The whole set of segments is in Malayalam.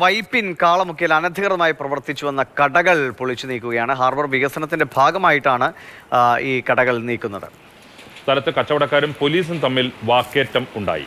വൈപ്പിൻ കാളമുക്കിൽ അനധികൃതമായി പ്രവർത്തിച്ചു വന്ന കടകൾ പൊളിച്ചു നീക്കുകയാണ്. ഹാർബർ വികസനത്തിന്റെ ഭാഗമായിട്ടാണ് ഈ കടകൾ നീക്കുന്നത്. സ്ഥലത്ത് കച്ചവടക്കാരും പോലീസും തമ്മിൽ വാക്കേറ്റം ഉണ്ടായി.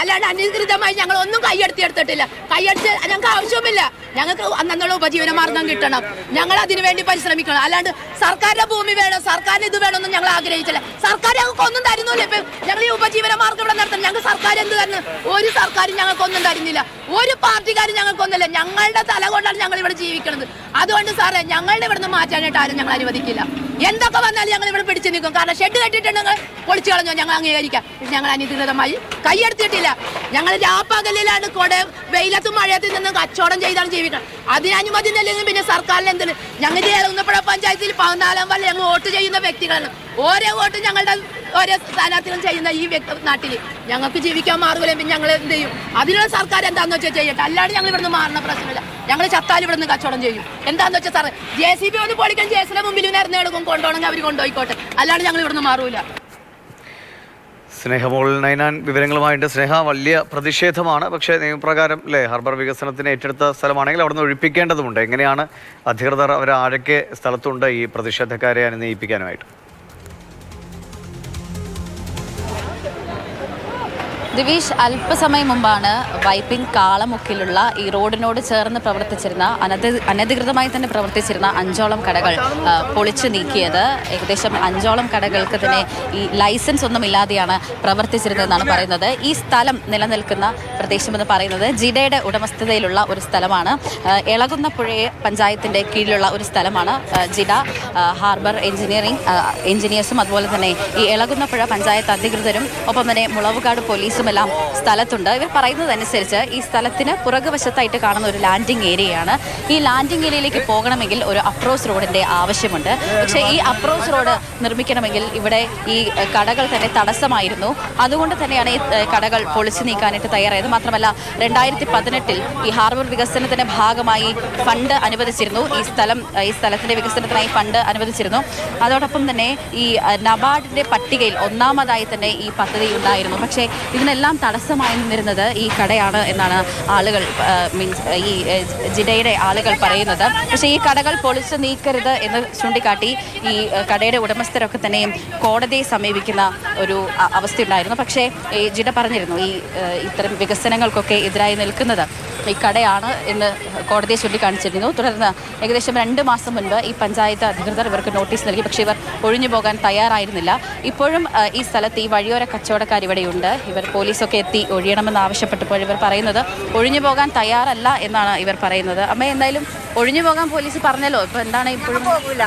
അല്ലാണ്ട് അനധികൃതമായി ഞങ്ങൾ ഒന്നും കൈയെടുത്തി എടുത്തിട്ടില്ല. കൈയടിച്ച് ഞങ്ങൾക്ക് ആവശ്യമില്ല ഞങ്ങൾക്ക് അന്നുള്ള ഉപജീവന മാർഗം കിട്ടണം. ഞങ്ങൾ അതിനുവേണ്ടി പരിശ്രമിക്കണം. അല്ലാണ്ട് സർക്കാരിന്റെ ഭൂമി വേണം സർക്കാരിന് ഇത് വേണമെന്നും ഞങ്ങൾ ആഗ്രഹിച്ചില്ല. സർക്കാർ ഞങ്ങൾക്ക് ഒന്നും തരുന്നില്ല ഇപ്പൊ. ഞങ്ങൾ ഈ ഉപജീവന മാർഗം ഇവിടെ നടത്തണം ഞങ്ങൾക്ക് സർക്കാർ എന്ത് തരുന്നു? ഒരു സർക്കാരും ഞങ്ങൾക്ക് ഒന്നും തരുന്നില്ല. ഒരു പാർട്ടിക്കാരും ഞങ്ങൾക്കൊന്നുമില്ല ഞങ്ങളുടെ തല കൊണ്ടാണ് ഞങ്ങൾ ഇവിടെ ജീവിക്കുന്നത്. അതുകൊണ്ട് സാറേ ഞങ്ങളുടെ ഇവിടുന്ന് മാറ്റാനായിട്ട് ആരും ഞങ്ങൾ അനുവദിക്കില്ല. എന്തൊക്കെ വന്നാലും ഞങ്ങൾ ഇവിടെ പിടിച്ചു നിൽക്കും. കാരണം ഷെഡ് കെട്ടിട്ടുണ്ടെങ്കിൽ പൊളിച്ചു കളഞ്ഞോ ഞങ്ങൾ അംഗീകരിക്കാം. ഞങ്ങൾ അനധികൃതമായി കൈയെടുത്തിട്ടില്ല ഞങ്ങൾ രാപ്പകലിലാണ് കൊട വെയിലത്തും മഴയത്തും നിന്ന് കച്ചവടം ചെയ്താണ് ജീവിക്കണം അതിന് അനുമതി നൽകുന്നത് പിന്നെ സർക്കാരിന് എന്തിന്? ഞങ്ങൾ ഇറങ്ങുന്നപ്പുഴ പഞ്ചായത്തിൽ പതിനാലാം വല്ല ഞങ്ങൾ വോട്ട് ചെയ്യുന്ന വ്യക്തികളാണ്. ഓരോ വോട്ടും ഞങ്ങളുടെ ഓരോ സ്ഥാനാർത്ഥികളും ചെയ്യുന്ന ഈ വ്യക്തി നാട്ടിൽ. ഞങ്ങൾക്ക് ജീവിക്കാൻ മാർഗമില്ല പിന്നെ ഞങ്ങൾ എന്ത് ചെയ്യും? അതിനുള്ള സർക്കാർ എന്താണെന്ന് വെച്ചാൽ ചെയ്യട്ടെ. അല്ലാണ്ട് ഞങ്ങൾ ഇവിടുന്ന് മാറുന്ന പ്രശ്നമില്ല. ഞങ്ങൾ ചത്താൽ ഇവിടുന്ന് കച്ചവടം ചെയ്യും. എന്താന്ന് വെച്ചാൽ സാറേ ജെ സി ബി ഒന്ന് പൊളിക്കാൻ ജെ സിയുടെ മുമ്പിൽ നിന്ന് എടുക്കും കൊണ്ടുപോകണമെങ്കിൽ അവർ കൊണ്ടുപോയിക്കോട്ടെ. അല്ലാണ്ട് ഞങ്ങൾ ഇവിടുന്ന് മാറൂല. സ്നേഹമോൾ നൈനാൻ വിവരങ്ങളുമായിട്ട് സ്നേഹ വലിയ പ്രതിഷേധമാണ്. പക്ഷേ നിയമപ്രകാരം അല്ലേ ഹാർബർ വികസനത്തിന് ഏറ്റെടുത്ത സ്ഥലമാണെങ്കിൽ അവിടെ നിന്ന് ഒഴിപ്പിക്കേണ്ടതുണ്ട് എങ്ങനെയാണ് അധികൃതർ അവർ ആരൊക്കെ സ്ഥലത്തുണ്ട് ഈ പ്രതിഷേധക്കാരെ അനുനയിപ്പിക്കാനുമായിട്ട് ദിവിഷ് അല്പസമയം മുമ്പാണ് വൈപ്പിൻ കാളമുക്കിലുള്ള ഈ റോഡിനോട് ചേർന്ന് പ്രവർത്തിച്ചിരുന്ന അനധി അനധികൃതമായി തന്നെ പ്രവർത്തിച്ചിരുന്ന അഞ്ചോളം കടകൾ പൊളിച്ചു നീക്കിയത്. ഏകദേശം അഞ്ചോളം കടകൾക്ക് തന്നെ ഈ ലൈസൻസ് ഒന്നും ഇല്ലാതെയാണ് പ്രവർത്തിച്ചിരുന്നതെന്നാണ് പറയുന്നത്. ഈ സ്ഥലം നിലനിൽക്കുന്ന പ്രദേശമെന്ന് പറയുന്നത് ജിഡയുടെ ഉടമസ്ഥതയിലുള്ള ഒരു സ്ഥലമാണ്. ഇളകുന്ന പുഴയെ പഞ്ചായത്തിന്റെ കീഴിലുള്ള ഒരു സ്ഥലമാണ് ജിഡ ഹാർബർ എഞ്ചിനീയറിംഗ് എഞ്ചിനീയേഴ്സും അതുപോലെ തന്നെ ഈ ഇളകുന്ന പുഴ പഞ്ചായത്ത് അധികൃതരും ഒപ്പം തന്നെ മുളവുകാട് പോലീസും എല്ലാം സ്ഥലത്തുണ്ട്. ഇവർ പറയുന്നതനുസരിച്ച് ഈ സ്ഥലത്തിന് പുറകുവശത്തായിട്ട് കാണുന്ന ഒരു ലാൻഡിംഗ് ഏരിയയാണ് ഈ ലാൻഡിംഗ് ഏരിയയിലേക്ക് പോകണമെങ്കിൽ ഒരു അപ്രോച്ച് റോഡിന്റെ ആവശ്യമുണ്ട്. പക്ഷേ ഈ അപ്രോച്ച് റോഡ് നിർമ്മിക്കണമെങ്കിൽ ഇവിടെ ഈ കടകൾ തന്നെ തടസ്സമായിരുന്നു. അതുകൊണ്ട് തന്നെയാണ് ഈ കടകൾ പൊളിച്ചു നീക്കാനായിട്ട് തയ്യാറായത്. മാത്രമല്ല രണ്ടായിരത്തി പതിനെട്ടിൽ ഈ ഹാർബർ വികസനത്തിന്റെ ഭാഗമായി ഫണ്ട് അനുവദിച്ചിരുന്നു. ഈ സ്ഥലം ഈ സ്ഥലത്തിന്റെ വികസനത്തിനായി ഫണ്ട് അനുവദിച്ചിരുന്നു. അതോടൊപ്പം തന്നെ ഈ നബാർഡിന്റെ പട്ടികയിൽ ഒന്നാമതായി തന്നെ ഈ പദ്ധതി ഉണ്ടായിരുന്നു. പക്ഷേ ഇതിനെല്ലാം തടസ്സമായി നിന്നിരുന്നത് ഈ കടയാണ് എന്നാണ് ആളുകൾ മീൻസ് ഈ ജിഡയുടെ ആളുകൾ പറയുന്നത്. പക്ഷേ ഈ കടകൾ പൊളിച്ചു നീക്കരുത് എന്ന് ചൂണ്ടിക്കാട്ടി ഈ കടയുടെ ഉടമസ്ഥരൊക്കെ തന്നെയും കോടതിയെ സമീപിക്കുന്ന ഒരു അവസ്ഥ അവസ്ഥയുണ്ടായിരുന്നു. പക്ഷേ ഈ ജിഡ പറഞ്ഞിരുന്നു ഈ ഇത്തരം വികസനങ്ങൾക്കൊക്കെ എതിരായി നിൽക്കുന്നത്. ഈ കടയാണ് എന്ന് കോടതിയെ ചൂണ്ടിക്കാണിച്ചിരുന്നു തുടർന്ന് ഏകദേശം രണ്ട് മാസം മുൻപ് ഈ പഞ്ചായത്ത് അധികൃതർ ഇവർക്ക് നോട്ടീസ് നൽകി. പക്ഷേ ഇവർ ഒഴിഞ്ഞു പോകാൻ തയ്യാറായിരുന്നില്ല. ഇപ്പോഴും ഈ സ്ഥലത്ത് ഈ വഴിയോര കച്ചവടക്കാർ ഇവിടെയുണ്ട്. ഇവർ പോലീസൊക്കെ എത്തി ഒഴിയണമെന്ന് ആവശ്യപ്പെട്ടപ്പോൾ ഇവർ പറയുന്നത് ഒഴിഞ്ഞു പോകാൻ തയ്യാറല്ല എന്നാണ് ഇവർ പറയുന്നത്. അമ്മ എന്തായാലും ഒഴിഞ്ഞു പോകാൻ പോലീസ് പറഞ്ഞല്ലോ. ഇപ്പൊ എന്താണ് ഇപ്പോഴും പോകില്ല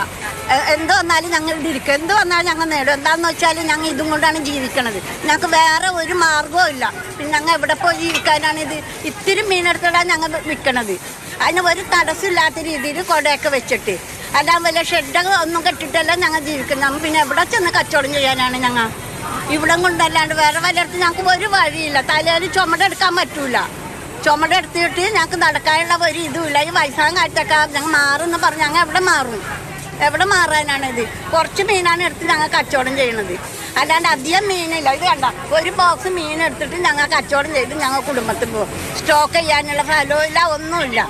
എന്ത് വന്നാലും ഞങ്ങൾ ഇരിക്കും. എന്ത് വന്നാലും ഞങ്ങൾ നേടും. എന്താണെന്ന് വെച്ചാൽ ഞങ്ങൾ ഇതും കൊണ്ടാണ് ജീവിക്കണത്. ഞങ്ങൾക്ക് വേറെ ഒരു മാർഗവും ഇല്ല. പിന്നെ ഞങ്ങൾ എവിടെ പോയി ജീവിക്കാനാണ് ഇത്? ഇത്തിരി മീനെടുത്തിടാൻ ഞങ്ങൾ വിൽക്കണത് അതിന് ഒരു തടസ്സമില്ലാത്ത രീതിയിൽ കുടയൊക്കെ വെച്ചിട്ട്. അല്ലാതെ വല്ല ഷെഡൊക്കെ ഒന്നും കെട്ടിട്ടല്ല ഞങ്ങൾ ജീവിക്കുന്നത്. പിന്നെ എവിടെ ചെന്ന് കച്ചവടം ചെയ്യാനാണ് ഞങ്ങൾ ഇവിടം കൊണ്ടല്ലാണ്ട് വേറെ വല്ലയിടത്തും ഞങ്ങൾക്ക് ഒരു വഴിയില്ല. തലയിൽ ചുമടെടുക്കാൻ പറ്റൂല. ചുമടെടുത്തിട്ട് ഞങ്ങൾക്ക് നടക്കാനുള്ള ഒരു ഇതുമില്ല ഈ വയസ്സാം കാറ്റൊക്കെ ഞങ്ങൾ മാറുമെന്ന് പറഞ്ഞ് ഞങ്ങൾ എവിടെ മാറും? എവിടെ മാറാനാണ് ഇത് കുറച്ച് മീനാണ് എടുത്ത് ഞങ്ങൾ കച്ചവടം ചെയ്യണത്. അല്ലാണ്ട് അധികം മീനില്ല. ഇത് കണ്ട ഒരു ബോക്സ് മീൻ എടുത്തിട്ട് ഞങ്ങൾ കച്ചവടം ചെയ്ത് ഞങ്ങൾ കുടുംബത്തിൽ പോകും. സ്റ്റോക്ക് ചെയ്യാനുള്ള ഫലവും ഇല്ല ഒന്നുമില്ല.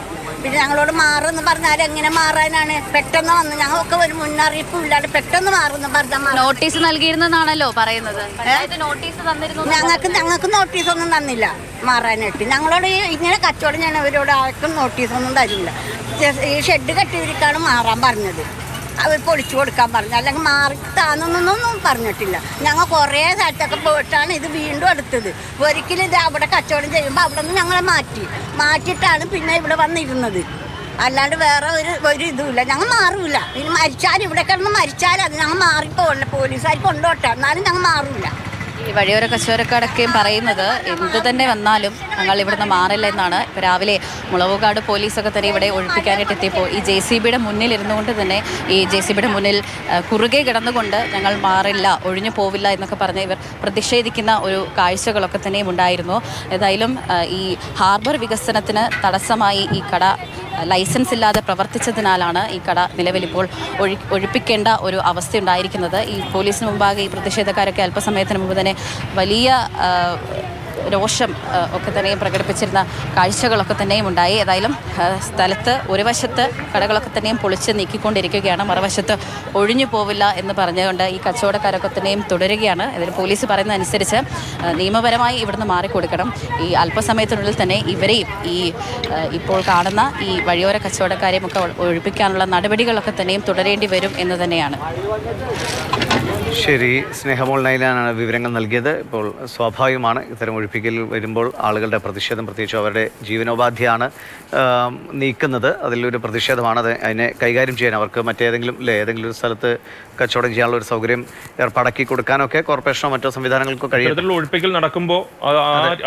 പിന്നെ ഞങ്ങളോട് മാറുമെന്ന് പറഞ്ഞാൽ എങ്ങനെ മാറാനാണ്? പെട്ടെന്ന് വന്ന് ഞങ്ങൾക്ക് ഒരു മുന്നറിയിപ്പും ഇല്ലാണ്ട് പെട്ടെന്ന് മാറുമെന്ന് പറഞ്ഞാൽ. നോട്ടീസ് നൽകിയിരുന്നതാണല്ലോ പറയുന്നത്. ഞങ്ങൾക്ക് നോട്ടീസ് തന്നിരുന്നു ഞങ്ങൾക്ക് ഞങ്ങൾക്ക് നോട്ടീസൊന്നും തന്നില്ല മാറാനായിട്ട്. ഞങ്ങളോട് ഇങ്ങനെ കച്ചവടം ചെയ്യണവരോട് ആർക്കും നോട്ടീസ് ഒന്നും തരില്ല. ഈ ഷെഡ് കെട്ടിയിരിക്കാണ് മാറാൻ പറഞ്ഞത്. അവർ പൊളിച്ചു കൊടുക്കാൻ പറഞ്ഞു. അല്ലെങ്കിൽ മാറി പറഞ്ഞിട്ടില്ല. ഞങ്ങൾ കുറേ സ്ഥലത്തൊക്കെ പോയിട്ടാണ് ഇത് വീണ്ടും എടുത്തത് ഒരിക്കലും ഇത് അവിടെ കച്ചവടം ചെയ്യുമ്പോൾ അവിടെ നിന്ന് ഞങ്ങളെ മാറ്റി. മാറ്റിയിട്ടാണ് പിന്നെ ഇവിടെ വന്നിരുന്നത്. അല്ലാണ്ട് വേറെ ഒരു ഒരു ഇതുമില്ല. ഞങ്ങൾ മാറില്ല ഇനി മരിച്ചാൽ ഇവിടെ കിടന്ന് മരിച്ചാലും അത് ഞങ്ങൾ മാറിപ്പോകണ്ട. പോലീസുകാർ കൊണ്ടോട്ടെ എന്നാലും ഞങ്ങൾ മാറൂല. ഈ വഴിയോര കച്ചവടക്കാരൊക്കെയും പറയുന്നത് എന്ത് തന്നെ വന്നാലും ഞങ്ങൾ ഇവിടുന്ന് മാറില്ല എന്നാണ്. രാവിലെ മുളവുകാട് പോലീസൊക്കെ തന്നെ ഇവിടെ ഒഴിപ്പിക്കാനായിട്ട് എത്തിയപ്പോൾ ഈ ജെ സി ബിയുടെ മുന്നിൽ ഇരുന്നുകൊണ്ട് തന്നെ ഈ ജെ സി ബിയുടെ മുന്നിൽ കുറുകെ കിടന്നുകൊണ്ട് ഞങ്ങൾ മാറില്ല ഒഴിഞ്ഞു പോവില്ല എന്നൊക്കെ പറഞ്ഞ് ഇവർ പ്രതിഷേധിക്കുന്ന ഒരു കാഴ്ചകളൊക്കെ തന്നെയും ഉണ്ടായിരുന്നു. ഏതായാലും ഈ ഹാർബർ വികസനത്തിന് തടസ്സമായി ഈ കട ലൈസൻസ് ഇല്ലാതെ പ്രവർത്തിച്ചതിനാലാണ് ഈ കട നിലവിലിപ്പോൾ ഒഴി ഒഴിപ്പിക്കേണ്ട ഒരു അവസ്ഥ ഉണ്ടായിരിക്കുന്നത് ഈ പോലീസിന് മുമ്പാകെ ഈ പ്രതിഷേധക്കാരൊക്കെ അല്പസമയത്തിന് മുമ്പ് തന്നെ വലിയ രോഷം ഒക്കെ തന്നെയും പ്രകടിപ്പിച്ചിരുന്ന കാഴ്ചകളൊക്കെ തന്നെയും ഉണ്ടായി. ഏതായാലും സ്ഥലത്ത് ഒരു വശത്ത് കടകളൊക്കെ തന്നെയും പൊളിച്ച് നീക്കിക്കൊണ്ടിരിക്കുകയാണ്. മറുവശത്ത് ഒഴിഞ്ഞു പോവില്ല എന്ന് പറഞ്ഞുകൊണ്ട് ഈ കച്ചവടക്കാരൊക്കെ തന്നെയും തുടരുകയാണ്. അതിന് പോലീസ് പറയുന്നതനുസരിച്ച് നിയമപരമായി ഇവിടുന്ന് മാറിക്കൊടുക്കണം. ഈ അല്പസമയത്തിനുള്ളിൽ തന്നെ ഇവരെയും ഈ ഇപ്പോൾ കാണുന്ന ഈ വഴിയോര കച്ചവടക്കാരെയും ഒക്കെ ഒഴിപ്പിക്കാനുള്ള നടപടികളൊക്കെ തന്നെയും തുടരേണ്ടി വരും എന്ന് തന്നെയാണ്. ശരി സ്നേഹമോൾ നൈലാനാണ് വിവരങ്ങൾ നൽകിയത്. ഇപ്പോൾ സ്വാഭാവികമാണ് ഇത്തരം ഒഴിപ്പിക്കൽ വരുമ്പോൾ ആളുകളുടെ പ്രതിഷേധം പ്രത്യേകിച്ചും അവരുടെ ജീവനോപാധിയാണ് നീക്കുന്നത്. അതിലൊരു പ്രതിഷേധമാണ് അത് അതിനെ കൈകാര്യം ചെയ്യാൻ അവർക്ക് മറ്റേതെങ്കിലും അല്ലേ ഏതെങ്കിലും ഒരു സ്ഥലത്ത് കച്ചവടം ചെയ്യാനുള്ള ഒരു സൗകര്യം ഏർപ്പാടാക്കി കൊടുക്കാനൊക്കെ കോർപ്പറേഷനോ മറ്റോ സംവിധാനങ്ങൾക്കോ കഴിയും ഒഴിപ്പിക്കൽ നടക്കുമ്പോൾ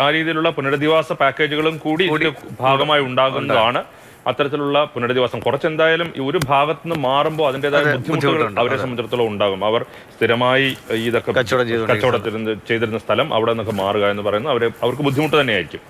ആ രീതിയിലുള്ള പുനരധിവാസ പാക്കേജുകളും കൂടി ഭാഗമായി ഉണ്ടാകുന്നതാണ്. അത്തരത്തിലുള്ള പുനരധിവാസം. കുറച്ചെന്തായാലും ഈ ഒരു ഭാഗത്ത് നിന്ന് മാറുമ്പോൾ അതിന്റെതായ ബുദ്ധിമുട്ടുകൾ. അവരെ സംബന്ധിച്ചിടത്തോളം ഉണ്ടാകും. അവർ സ്ഥിരമായി ഇതൊക്കെ കച്ചവടം ചെയ്തിരുന്ന സ്ഥലം അവിടെ നിന്നൊക്കെ മാറുക എന്ന് പറയുന്നത് അവരെ അവർക്ക് ബുദ്ധിമുട്ട് തന്നെയായിരിക്കും.